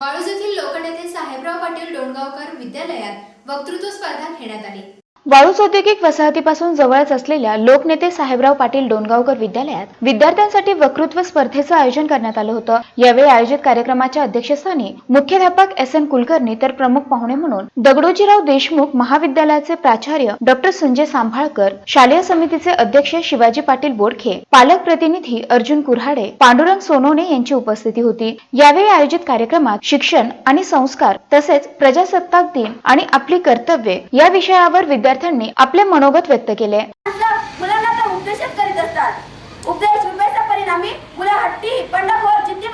वाळूज येथील लोकनेते साहेबराव पाटील डोणगावकर विद्यालयात वक्तृत्व स्पर्धा घेण्यात आली. वाळूज औद्योगिक वसाहतीपासून जवळच असलेल्या लोकनेते साहेबराव पाटील डोणगावकर विद्यालयात विद्यार्थ्यांसाठी वक्तृत्व स्पर्धेचं आयोजन करण्यात आलं होतं. यावेळी आयोजित कार्यक्रमाच्या अध्यक्षस्थानी मुख्याध्यापक एस एन कुलकर्णी तर प्रमुख पाहुणे म्हणून दगडोजीराव देशमुख महाविद्यालयाचे प्राचार्य डॉक्टर संजय सांभाळकर शालेय समितीचे अध्यक्ष शिवाजी पाटील बोडखे पालक प्रतिनिधी अर्जुन कुऱ्हाडे पांडुरंग सोनवणे यांची उपस्थिती होती. यावेळी आयोजित कार्यक्रमात शिक्षण आणि संस्कार तसेच प्रजासत्ताक दिन आणि आपली कर्तव्ये या विषयावर विद्यार्थ्यांनी आपले मनोगत व्यक्त केले. मुलांना तर करीत असतात. उपदेश परिणामी मुलं हट्टी बंडखोर जिद्दी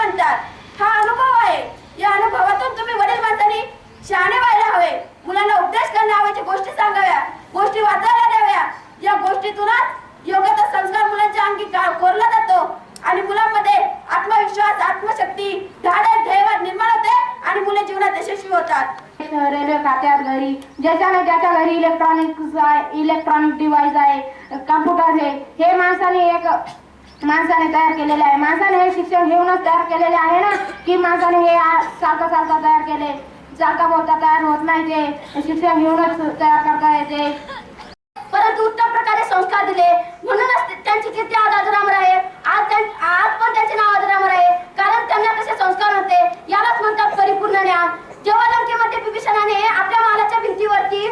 हा अनुभव आहे. या अनुभवातून तुम्ही वडील माणसांनी शहाणे व्हायला हवे. मुलांना उपदेश करण्याऐवजी गोष्टी सांगाव्या गोष्टी वाचायला द्याव्या. या गोष्टीतूनच योग्य संस्कार मुलांच्या अंगी कोरला जातो आणि मुलांमध्ये आत्मविश्वास आत्मशक्ती धाडस ध्येयवाद निर्माण होते आणि मुले जीवनात यशस्वी होतात. रेल्वे खात्यात घरी. ज्याच्या ज्याच्या घरी इलेक्ट्रॉनिक इलेक्ट्रॉनिक डिव्हाइस आहे कम्प्युटर आहे. हे माणसाने एक माणसाने तयार केलेले आहे. माणसाने हे शिक्षण घेऊनच तयार केलेले आहे ना? की माणसाने हे सारखं सारखं तयार केले. चालता बोलता तयार होत नाही ते. शिक्षण घेऊनच तयार करता येते परंतु उत्तम प्रकारे संस्कार दिले म्हणूनच ते- त्यांची कीर्ती आज अजरामर आहे आज त्यां- आज पण त्यांचे नाव अजरामर आहे कारण त्यांना कसे संस्कार होते यालाच म्हणतात परिपूर्ण ज्ञान जेव्हा लंकेमध्ये बिभीषणाने आपल्या मालाच्या भिंतीवरती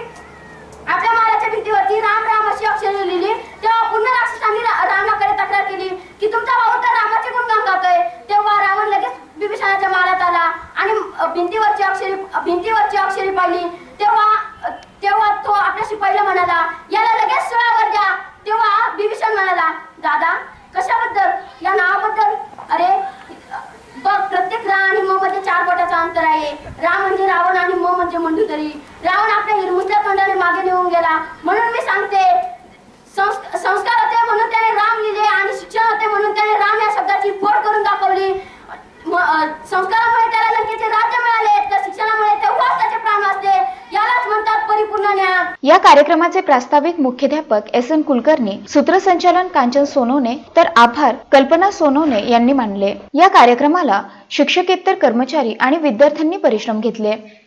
आपल्या मालाच्या भिंतीवरती राम राम अशी अक्षरे लिहिली तेव्हा पुन्हा राक्षसांनी रा- रामाकडे तक्रार केली की तुमचा भाऊ तर रामाचे गुणगान गातोय तेव्हा रावण लगेच बिभीषणाच्या मालात आला आणि अ, भिंतीवरची अक्षरी भिंतीवरची अक्षरी पाहिली. तेव्हा तेव्हा तो आपल्याशी पहिलं म्हणाला याला लगेच सोळावर द्या. तेव्हा बिभीषण म्हणाला दादा कशाबद्दल? या नावाबद्दल? अरे बघ प्रत्येक रा आणि म मध्ये चार बोटाचं अंतर आहे. रा म्हणजे रावण आणि म म्हणजे मंडुतरी रावण आपल्या हिरमुसल्या तोंडाने मागे निघून गेला. म्हणून मी सांगते संस्कार होते म्हणून त्याने राम लिहिले आणि शिक्षण होते म्हणून त्याने राम या शब्दाची फोड करून दाखवली. संस्कार या कार्यक्रमाचे प्रास्ताविक मुख्याध्यापक एस एन कुलकर्णी सूत्रसंचालन कांचन सोनवणे तर आभार कल्पना सोनवणे यांनी मानले. या कार्यक्रमाला शिक्षकेतर कर्मचारी आणि विद्यार्थ्यांनी परिश्रम घेतले.